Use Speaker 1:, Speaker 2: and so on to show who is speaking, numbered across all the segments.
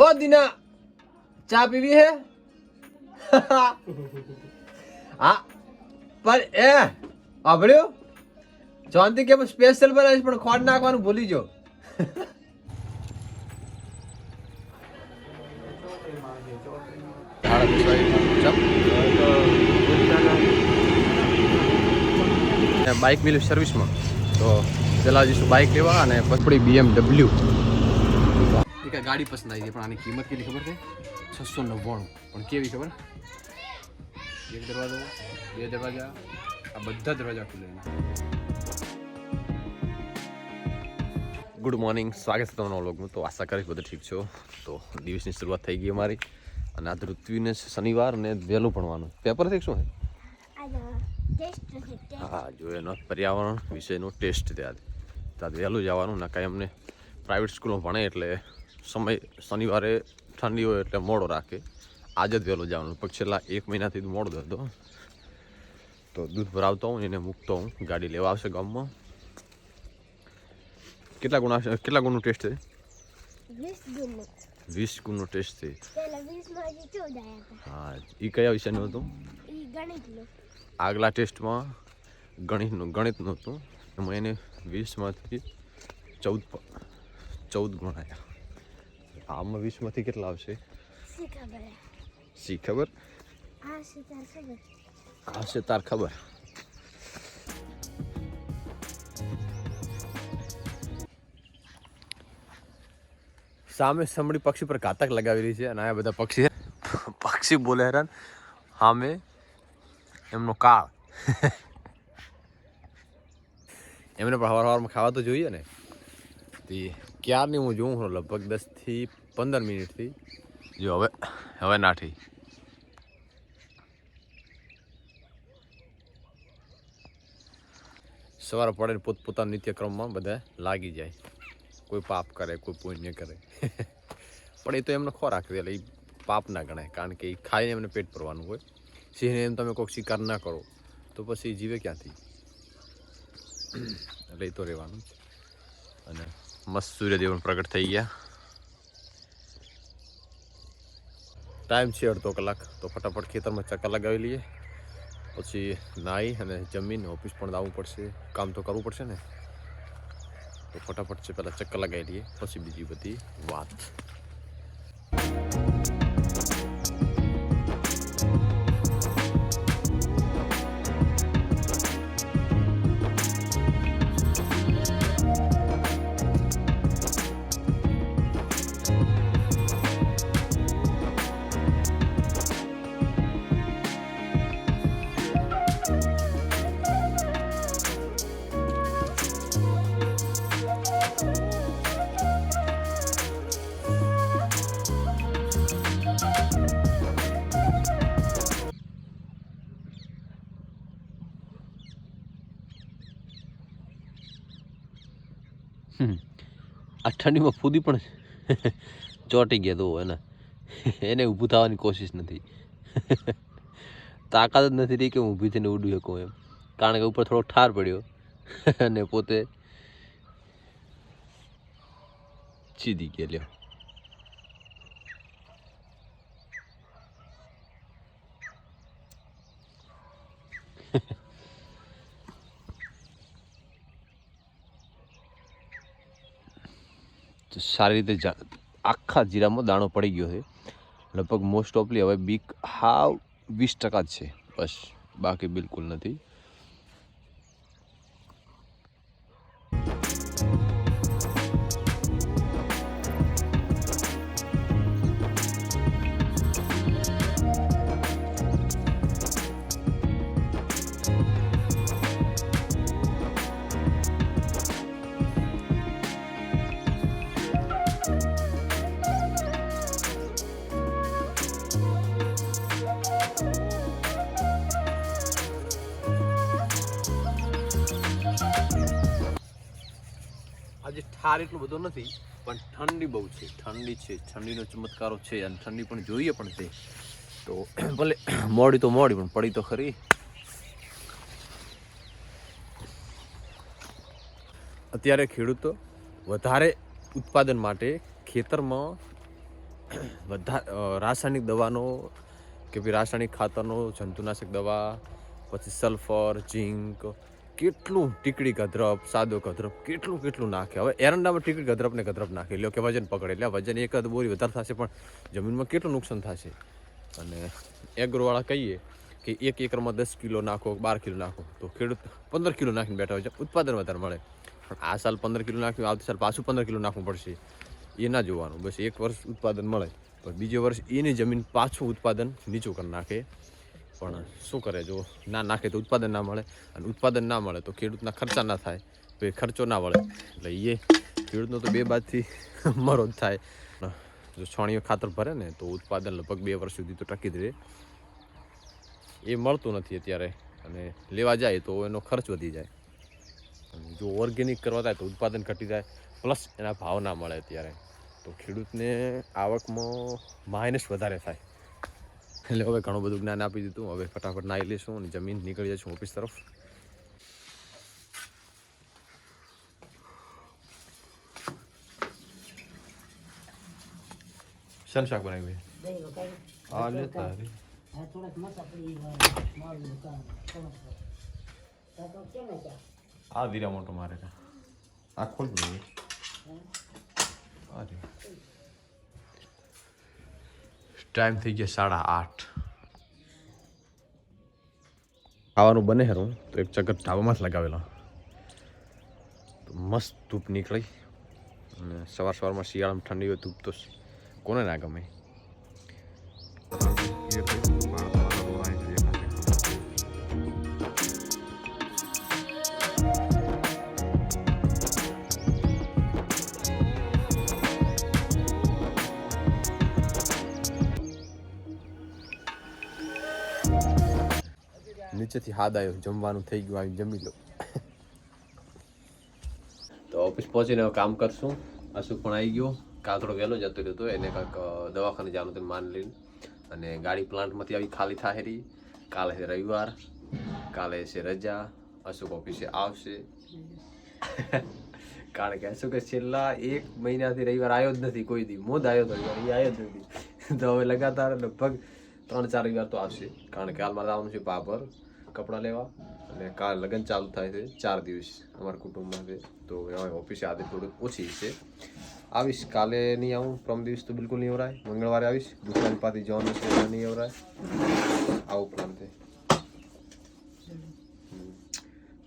Speaker 1: ઓ દીના, ચા પીવી હે? હા, પણ એ સાંભળ્યું જોનથી કેમ સ્પેશિયલ બનાવીશ પણ ખોટ નાખવાનું ભૂલી જો બાઇક મિલ્યું સર્વિસમાં તો પેલા જઈશું બાઇક લેવા અને પછી બીએમડબલ્યુ આ ગાડી પસંદ આવી છે પણ આની કિંમત કેટલી ખબર છે? છસો નવ્વાણું. પણ કેવી ખબર? એક દરવાજો, બે દરવાજા, આ બધા દરવાજા ખુલે ગુડ મોર્નિંગ સ્વાગત છે તમારા વ્લોગનું તો આશા કરીશ બધું ઠીક છો. તો દિવસની શરૂઆત થઈ ગઈ અમારી. અને આ ઋત્વીને શનિવાર ને વહેલું ભણવાનું. પેપર થઈ શું હા જો એનો પર્યાવરણ વિષયનો ટેસ્ટ ત્યાં તો વહેલું જવાનું ના કાંઈ અમને પ્રાઇવેટ સ્કૂલમાં ભણે એટલે સમય શનિવારે ઠંડી હોય એટલે મોડો રાખે. આજે જ વહેલો જવાનું. પણ છેલ્લા એક મહિનાથી મોડો હતો. તો દૂધ ભરાવતો હું એને મૂકતો હું. ગાડી લેવા આવશે ગામમાં. કેટલા ગુણ આવશે? કેટલા ગુણનું ટેસ્ટ છે?
Speaker 2: વીસ ગુણનું.
Speaker 1: ટેસ્ટ છે. હા એ કયા વિષયનું હતું? આગલા ટેસ્ટમાં ગણિતનું. ગણિતનું હતું. એમાં એને વીસમાંથી ચૌદ ચૌદ ગુણ આવ્યા આમાં વીસમાંથી કેટલા આવશે
Speaker 2: શી ખબર આ શી તાર ખબર
Speaker 1: સામે સમડી પક્ષી પર ઘાતક લગાવેલી છે અને આ બધા પક્ષી પક્ષી બોલે હેરાન સામે એમનો કાળ એમને પણ હવાર હવારમાં ખાવા તો જોઈએ ને તે ક્યારની હું જોઉં છું લગભગ દસથી પંદર મિનિટથી જો હવે હવે નાઠી સવારે પડે ને પોતપોતાના નિત્યક્રમમાં બધા લાગી જાય. કોઈ પાપ કરે કોઈ પુણ્ય કરે. પણ એ તો એમનો ખોરાક એટલે એ પાપ ના ગણાય. કારણ કે એ ખાઈને એમને પેટ ભરવાનું હોય. સિંહને એમ તમે કોઈક શિકાર ના કરો તો પછી એ જીવે ક્યાંથી? એટલે એ તો રહેવાનું અને મસ્ત સૂર્યદેવ પ્રગટ થઈ ગયા. ટાઈમ છે અડધો કલાક. તો ફટાફટ ખેતરમાં ચક્કર લગાવી લઈએ. પછી નાહી અને જમીન, ઓફિસ પણ લાવવું પડશે. કામ તો કરવું પડશે ને. તો ફટાફટ છે, પહેલાં ચક્કર લગાવી લઈએ. પછી બીજી બધી વાત. આ ઠંડીમાં ફૂદી પણ ચોંટી ગયા તો એને. એને ઊભું થવાની કોશિશ નથી. તાકાત જ નથી રહી કે હું ઊભી થઈને ઉડી શકું એમ. કારણ કે ઉપર થોડો ઠાર પડ્યો અને પોતે સીધી ગયેલો તો સારી રીતે આખા જીરામાં દાણો પડી ગયો છે. લગભગ મોસ્ટ ઓફલી હવે બીક હાવ વીસ ટકા જ છે. બસ, બાકી બિલકુલ નથી. ઠાર એટલો બધો નથી, પણ ઠંડી બહુ છે, ઠંડી છે, ઠંડીનો ચમત્કારો છે અને ઠંડી પણ જોઈએ પણ છે. તો ભલે મોડી તો મોડી, પણ પડી તો ખરી. અત્યારે ખેડૂતો વધારે ઉત્પાદન માટે ખેતરમાં વધારે રાસાયણિક દવાનો કે ભાઈ રાસાયણિક ખાતરનો જંતુનાશક દવા, પછી સલ્ફર, ઝીંક કેટલું ટીકડી ગધરપ, સાદો ગધરપ, કેટલું કેટલું નાખે? હવે એરંડામાં ટીકડી ગધરપ ને ગધરપ નાખે. એટલે કે વજન પકડે. એટલે વજન એક જ બોરી વધારે થશે, પણ જમીનમાં કેટલું નુકસાન થશે? અને એગ્રોવાળા કહીએ કે એક એકરમાં દસ કિલો નાખો, બાર કિલો નાખો. તો ખેડૂત પંદર કિલો નાખીને બેઠા હોય છે. ઉત્પાદન વધારે મળે. પણ આ સાલ પંદર કિલો નાખ્યું, આવતી સાલ પાછું પંદર કિલો નાખવું પડશે. એ ના જોવાનું. બસ એક વર્ષ ઉત્પાદન મળે. પણ બીજે વર્ષ એની જમીન પાછું ઉત્પાદન નીચું કરી નાખે. પણ શું કરે જો ના નાખે તો ઉત્પાદન ના મળે અને ઉત્પાદન ના મળે તો ખેડૂતના ખર્ચા ના થાય, તો એ ખર્ચો ના મળે એટલે એ ખેડૂતનો તો બે બાજથી મરો જ થાય. જો છાણીઓ ખાતર ભરે ને તો ઉત્પાદન લગભગ બે વર્ષ સુધી તો ટકી જ રહે. એ મળતું નથી અત્યારે અને લેવા જાય તો એનો ખર્ચ વધી જાય. જો ઓર્ગેનિક કરવા થાય તો ઉત્પાદન ઘટી જાય પ્લસ એના ભાવ ના મળે અત્યારે. તો ખેડૂતને આવકમાં માઇનસ વધારે થાય. એટલે હવે ઘણું બધું જ્ઞાન આપી દીધું હવે ફટાફટ નાહી લઈશું અને જમીન નીકળી જઈશું ઓફિસ તરફ શાન શાક બનાવ્યું
Speaker 3: દહીં વઘારી.
Speaker 1: આ લે તારી
Speaker 3: આ થોડાક મસા પડી ગયા, માળનું કામ, થોડાક. આ તો કેમ હતા?
Speaker 1: આ ધીરા મોટો મારે છે આ ખોલ દે અરે ટાઈમ થઈ ગયો સાડા આઠ. ખાવાનું બને હેરું તો એક ચક્કર ઢાબામાં જ લગાવેલા. મસ્ત ધૂપ નીકળી. અને સવાર સવારમાં શિયાળામાં ઠંડી હોય ધૂપ તો કોને ના ગમે? નીચેથી હાથ આવ્યો, જમવાનું થઈ ગયું, આવી જમી લો. તો ઓફિસ પહોંચીને કામ કરશું. અશુક પણ આવી ગયો. કાલ થોડો વહેલો જતો રહ્યો હતો, એને કાંઈક દવાખાને જવાનું હતું માન લઈને. અને ગાડી પ્લાન્ટમાંથી આવી ખાલી થાહેરી કાલે છે રવિવાર, કાલે છે રજા, અશોક ઓફિસે આવશે. કારણ કે અશોક છેલ્લા એક મહિનાથી રવિવાર આવ્યો જ નથી, કોઈ દી. મોદ આવ્યો તો રવિવાર એ આવ્યો જ નથી. તો હવે લગાતાર લગભગ ત્રણ ચાર રવિવાર તો આવશે. કારણ કે હાલ મારે છે પાપર કપડાં લેવા અને કાલ લગ્ન ચાલુ થાય છે ચાર દિવસ અમારા કુટુંબમાં છે તો હવે ઓફિસે આજે થોડું ઓછી છે આવીશ કાલે નહીં આવું પ્રમ દિવસ તો બિલકુલ નહીં અવરાય મંગળવારે આવીશ દુકાન પાથી જવાનું છે એટલે નહીં અવરાય આવું પ્લાન છે હમ.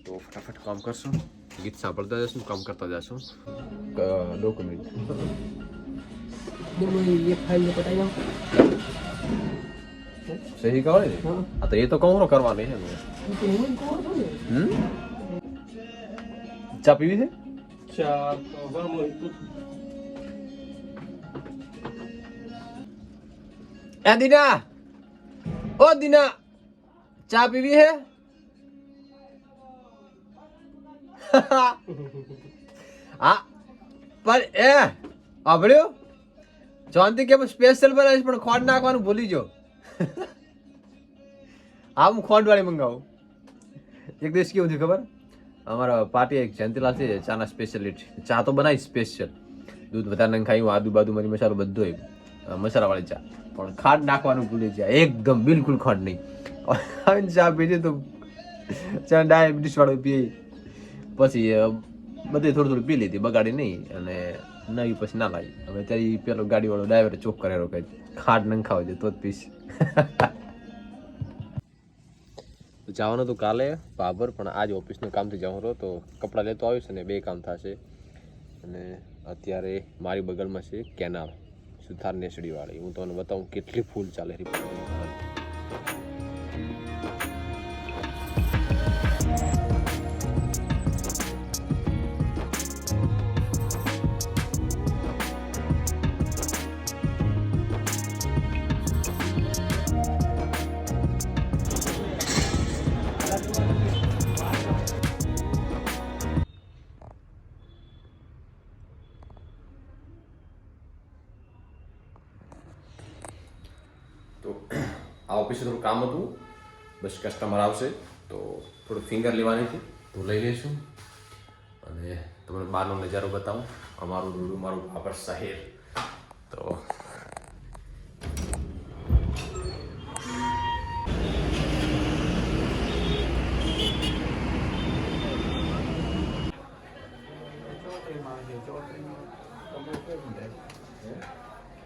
Speaker 1: તો ફટાફટ કામ કરશું ગીત સાંભળતા જશું કામ કરતા જશું ડોક્યુમેન્ટ
Speaker 3: ડબ્બુની એક ફાઇલ ને પટાઈ આવો.
Speaker 1: સહી કહેવાય ને
Speaker 3: હા.
Speaker 1: હા તો એ તો કહું કરવાની છે. હમ ચા પીવી છે
Speaker 3: ચા
Speaker 1: એ દીના ઓ દીના ચા પીવી હે હા પણ એ સાંભળ્યું જોનથી કેમ સ્પેશિયલ બનાવીશ પણ ખોટ નાખવાનું ભૂલી જો હા હું ખોટ મંગાવું. એક દિવસ કેવું થયું ખબર? અમારા પાર્ટી એક જયંતિલાલ છે, ચાના સ્પેશિયલિટી ચા તો બનાવી સ્પેશિયલ દૂધ વધારે નખાયું આદુ બાદુ મરી મસાલો બધો મસાલાવાળી ચા. પણ ખાંડ નાખવાનું ભૂલી જાય એકદમ બિલકુલ ખાંડ નહીં. ચા પીધી તો ચા ડાયાબિટીસ વાળું પીએ. પછી બધી થોડું થોડું પી લીધી, બગાડી નહીં. અને નવી પછી ના લાગી હવે ત્યારે પેલો ગાડીવાળો ડ્રાઈવર ચોક કરેલો કે ખાંડ નંખાવજે તો જ પીશ. જવાનું હતું કાલે બાબર, પણ આજ ઓફિસનું કામથી જવાનું રહ્યો, તો કપડાં લેતો આવીશ અને બે કામ થશે. અને અત્યારે મારી બગલમાં છે કેનાલ, સુથાર નેસડીવાળી. હું તમને બતાવું કેટલી ફૂલ ચાલે રહી છે થોડું કામ હતું. બસ કસ્ટમર આવશે તો થોડું ફિંગર લેવાની હતી. તો લઈ લઈશું. અને તમને બહારનો નજારો બતાવું. અમારું રૂડું મારું બાબર શહેર તો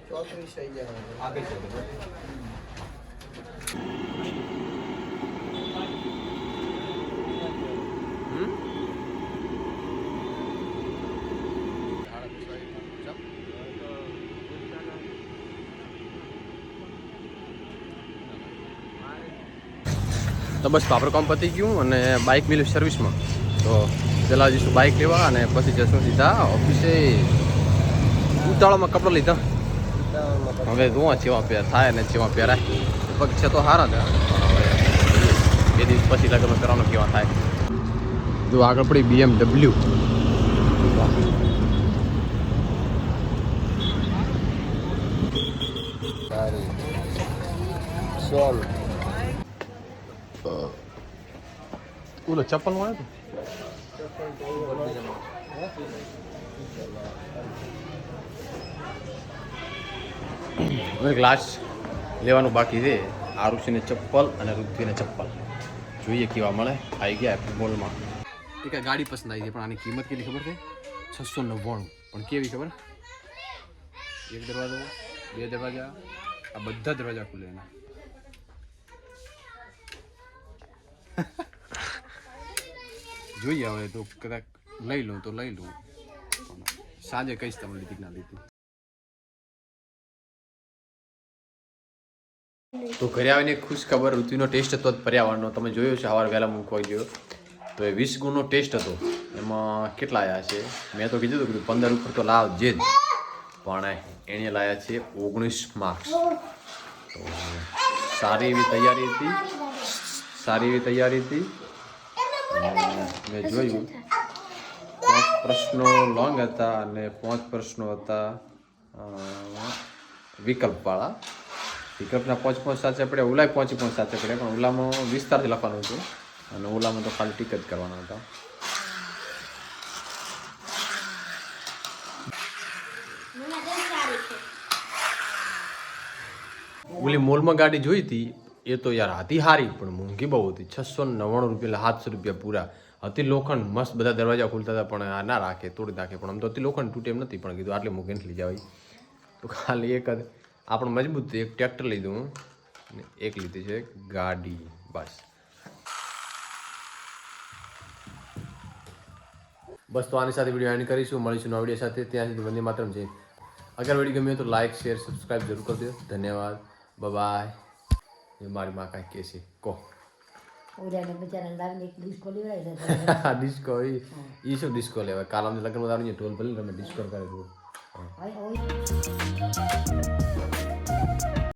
Speaker 1: ચોત્રીસ થઈ જાય. આગળ તો બસ પાપડ કામ પતી ગયું અને બાઇક મિલ્યું સર્વિસમાં તો પહેલાં જઈશું બાઇક લેવા અને પછી જશું સીધા ઓફિસે ઉતાળામાં કપડાં લીધા. હવે જોવા ચેવા પેર થાય ને ચેવા પહેરાય. પગ છે તો સારા છે બે દિવસ પછી લગ્ન કરવાનું કેવા થાય. જો આગળ પડી બીએમડબલ્યુ
Speaker 3: સોલ.
Speaker 1: ઓલો ચપ્પલ મળે તો હવે ગ્લાસ લેવાનું બાકી છે. આરુષીને ચપ્પલ અને ઋત્વીને ચપ્પલ. જોઈએ કેવા મળે. આવી ગયા એપલ મોલમાં એક આ ગાડી પસંદ આવી છે પણ આની કિંમત કેટલી ખબર છે? છસો નવ્વાણું. પણ કેવી ખબર? એક દરવાજો બે દરવાજા આ બધા દરવાજા ખુલે એના. જોઈએ હવે તો કદાચ લઈ લઉં તો લઈ લઉં. સાંજે કહીશ તમને લીધી ના લીધી તો ઘરે આવીને ખુશ ખબર ઋતુનો ટેસ્ટ હતો જ પર્યાવરણનો. તમે જોયો છે સવાર વહેલા મૂકવા ગયો. તો એ વીસ ગુણનો ટેસ્ટ હતો. એમાં કેટલા આવ્યા છે? મેં તો કીધું હતું કે પંદર ઉપર તો લાવ જે. જ પણ એણે લાવ્યા છે ઓગણીસ માર્ક્સ. તો સારી એવી તૈયારી હતી. સારી એવી તૈયારી હતી. મેં જોયું. પાંચ પ્રશ્નો લોંગ હતા અને પાંચ પ્રશ્નો હતા વિકલ્પવાળા. વિકલ્પના પાંચ પાંચ સાચે આપણે ઓલાય પાંચ પાંચ સાચે પડ્યા પણ ઓલામાં વિસ્તારથી લખવાનું હતું. અને ઓલામાં તો ખાલી ટીક જ કરવાના હતા. ઓલી મોલમાં ગાડી જોઈ હતી? એ તો યાર હતી હારી, પણ મોંઘી બહુ હતી. છસો નવ્વાણું રૂપિયા સાતસો રૂપિયા પૂરા. હતી લોખંડ મસ્ત બધા દરવાજા ખુલતા હતા, પણ આ ના રાખે, તોડી નાખે. પણ આમ તો હતી લોખંડ તૂટે એમ નથી, પણ કીધું આટલી મોંઘી લઈ જવાય. તો ખાલી એક જ. આપણે મજબૂત એક ટ્રેક્ટર લીધું ને એક લીધી છે ગાડી, બસ. બસ, તો આની સાથે વીડિયો એન્ડ કરીશું. મળીશું નવા વીડિયો સાથે. ત્યાં સુધી વંદે માત્રમ છે અગર વીડિયો ગમ્યો તો લાઇક શેર સબસ્ક્રાઈબ જરૂર કરજો. ધન્યવાદ. બાય એ મારી માં કાંઈક કહે છે કહો.
Speaker 3: ઓલાને બિચારાને લાવીને એક ડિસ્કો લેવડાવી
Speaker 1: ડિસ્કો એ શું ડિસ્કો લેવાય? કાલ અમને લગ્નમાં તારું ઢોલ ભલે તમે ડિસ્કો કરે
Speaker 3: દીધો